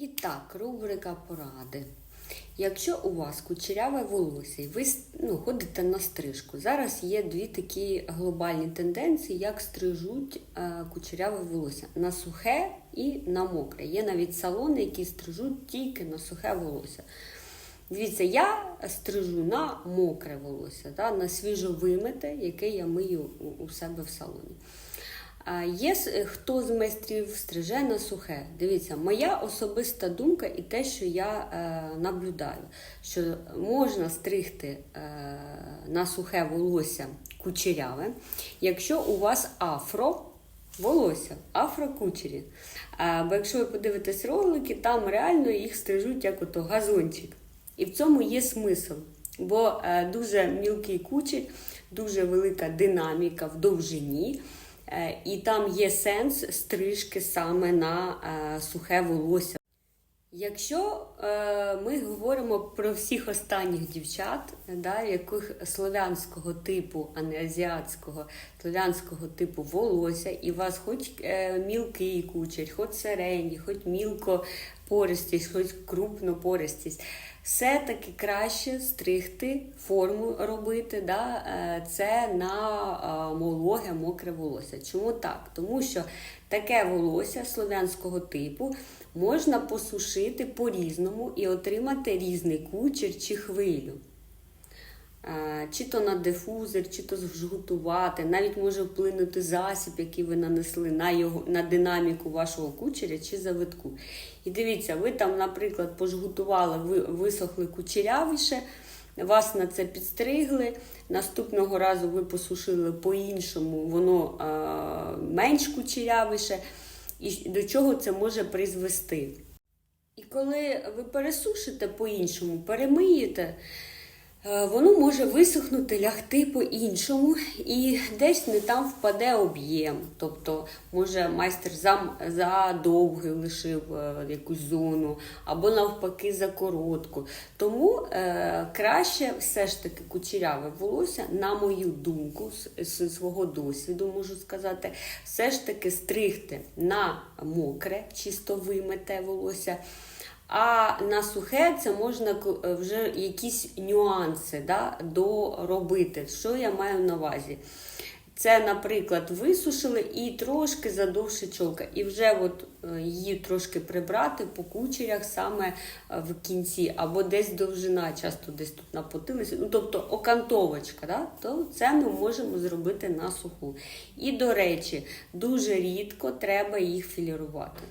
І так, рубрика поради. Якщо у вас кучеряве волосся, і ви ну, ходите на стрижку, зараз є дві такі глобальні тенденції, як стрижуть е, кучеряве волосся на сухе і на мокре. Є навіть салони, які стрижуть тільки на сухе волосся. Дивіться, я стрижу на мокре волосся, да, на свіжо вимите, яке я мию у, у себе в салоні. Є хто з майстрів стриже на сухе. Дивіться, моя особиста думка і те, що я е, наблюдаю, що можна стригти е, на сухе волосся кучеряве, якщо у вас афро. Волосся, афрокучері. Бо якщо ви подивитесь ролики, там реально їх стрижуть як ото газончик. І в цьому є смисл. Бо е, дуже мілкий кучер, дуже велика динаміка в довжині. Е, І там є сенс стрижки саме на е, сухе волосся. Якщо е, ми говоримо про всіх останніх дівчат, да, яких слов'янського типу, а не азіатського, слов'янського типу волосся, і у вас хоч мілкий кучер, хоч середній, хоч мілко пористість, хоч крупну пористість, все-таки краще стригти, форму робити, да, е, це на е, мологе, мокре волосся. Чому так? Тому що таке волосся слов'янського типу можна посушити по-різному і отримати різний кучер чи хвилю. Чи то на дифузор, чи то зжгутувати, навіть може вплинути засіб, який ви нанесли на його на динаміку вашого кучеря чи завитку. І дивіться, ви там, наприклад, пожгутували, ви висохли кучерявіше, вас на це підстригли. Наступного разу ви посушили по-іншому, воно е, менш кучерявіше. І до чого це може призвести? І коли ви пересушите по-іншому, перемиєте, воно може висохнути, лягти по-іншому, і десь не там впаде об'єм. Тобто, може, майстер зам задовгий лишив е, якусь зону, або навпаки за коротку. Тому е, краще все ж таки кучеряве волосся, на мою думку, з свого досвіду можу сказати, все ж таки стригти на мокре, чисто вимите волосся. А на сухе це можна е, вже якісь нюанси да, доробити. Що я маю на увазі? Це, наприклад, висушили і трошки задовше чолка. І вже от е, її трошки прибрати по кучерях саме е, в кінці, або десь довжина, часто десь тут на потилиці, ну тобто окантовочка, да? то це ми можемо зробити на суху. І, до речі, дуже рідко треба їх філірувати.